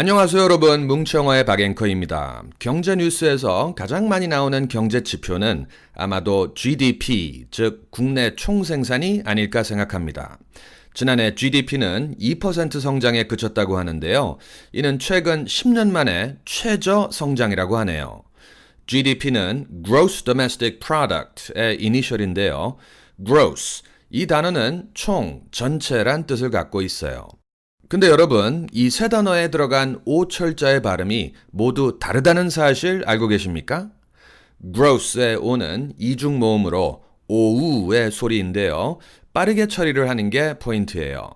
안녕하세요 여러분 뭉청어의 박앵커입니다. 경제 뉴스에서 가장 많이 나오는 경제 지표는 아마도 GDP 즉 국내 총생산이 아닐까 생각합니다. 지난해 GDP는 2% 성장에 그쳤다고 하는데요. 이는 최근 10년 만에 최저 성장이라고 하네요. GDP는 Gross Domestic Product의 이니셜인데요. Gross 이 단어는 총, 전체란 뜻을 갖고 있어요. 근데 여러분, 이 세 단어에 들어간 오철자의 발음이 모두 다르다는 사실 알고 계십니까? gross의 오는 이중 모음으로 오우의 소리인데요. 빠르게 처리를 하는 게 포인트예요.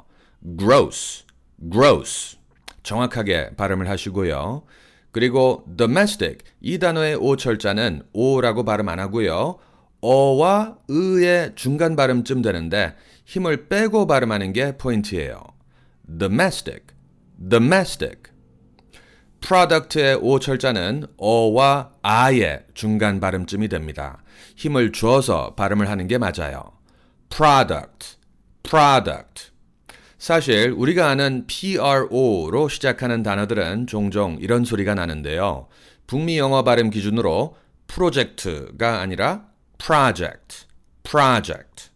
gross, gross. 정확하게 발음을 하시고요. 그리고 domestic 이 단어의 오철자는 오라고 발음 안 하고요. 어와 의의 중간 발음쯤 되는데 힘을 빼고 발음하는 게 포인트예요. Domestic, domestic. product의 오철자는 어와 아의 중간 발음쯤이 됩니다. 힘을 주어서 발음을 하는 게 맞아요. product, product. 사실 우리가 아는 PRO로 시작하는 단어들은 종종 이런 소리가 나는데요. 북미 영어 발음 기준으로 프로젝트가 아니라 project, project.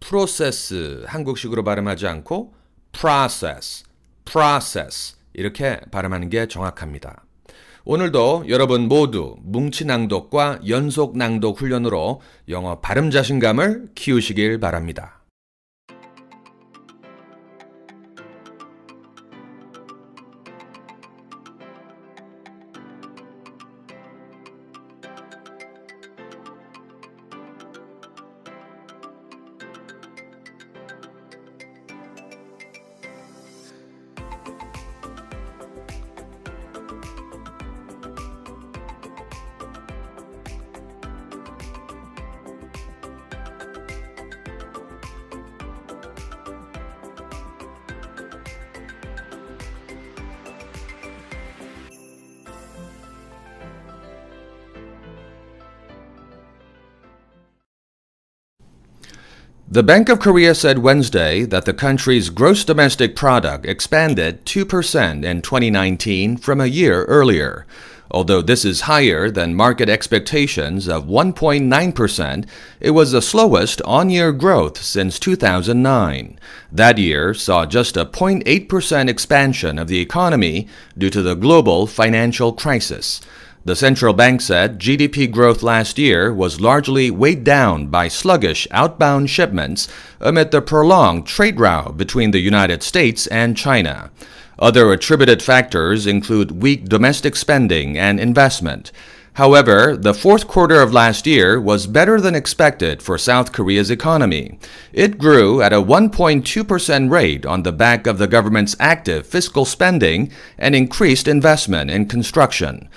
프로세스 한국식으로 발음하지 않고 process, process 이렇게 발음하는 게 정확합니다. 오늘도 여러분 모두 뭉치 낭독과 연속 낭독 훈련으로 영어 발음 자신감을 키우시길 바랍니다. The Bank of Korea said Wednesday that the country's gross domestic product expanded 2% in 2019 from a year earlier. Although this is higher than market expectations of 1.9%, it was the slowest on year growth since 2009. That year saw just a 0.8% expansion of the economy due to the global financial crisis. The central bank said GDP growth last year was largely weighed down by sluggish outbound shipments amid the prolonged trade row between the United States and China. Other attributed factors include weak domestic spending and investment. However, the fourth quarter of last year was better than expected for South Korea's economy. It grew at a 1.2% rate on the back of the government's active fiscal spending and increased investment in construction.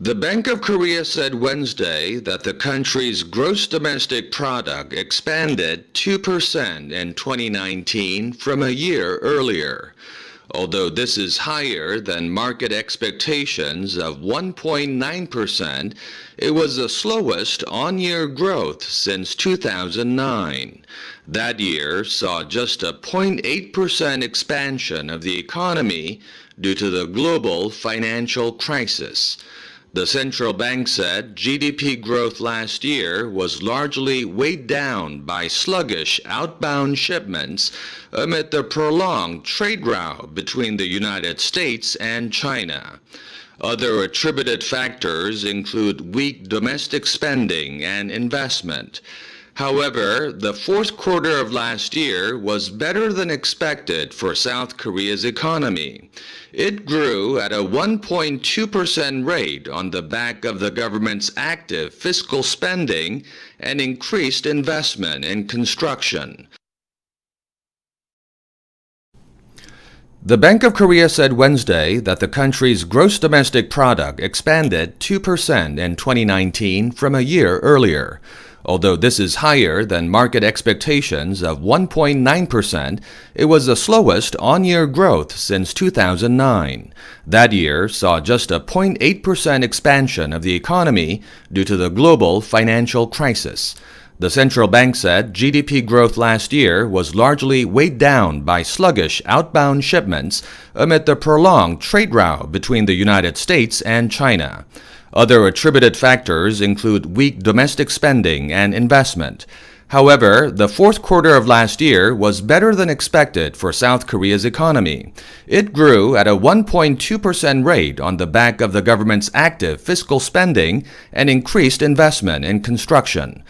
The Bank of Korea said Wednesday that the country's gross domestic product expanded 2% in 2019 from a year earlier. Although this is higher than market expectations of 1.9%, it was the slowest on-year growth since 2009. That year saw just a 0.8% expansion of the economy due to the global financial crisis. The central bank said GDP growth last year was largely weighed down by sluggish outbound shipments amid the prolonged trade row between the United States and China. Other attributed factors include weak domestic spending and investment. However, the fourth quarter of last year was better than expected for South Korea's economy. It grew at a 1.2% rate on the back of the government's active fiscal spending and increased investment in construction. The Bank of Korea said Wednesday that the country's gross domestic product expanded 2% in 2019 from a year earlier. Although this is higher than market expectations of 1.9%, it was the slowest on year growth since 2009. That year saw just a 0.8% expansion of the economy due to the global financial crisis. The central bank said GDP growth last year was largely weighed down by sluggish outbound shipments amid the prolonged trade row between the United States and China. Other attributed factors include weak domestic spending and investment. However, the fourth quarter of last year was better than expected for South Korea's economy. It grew at a 1.2% rate on the back of the government's active fiscal spending and increased investment in construction.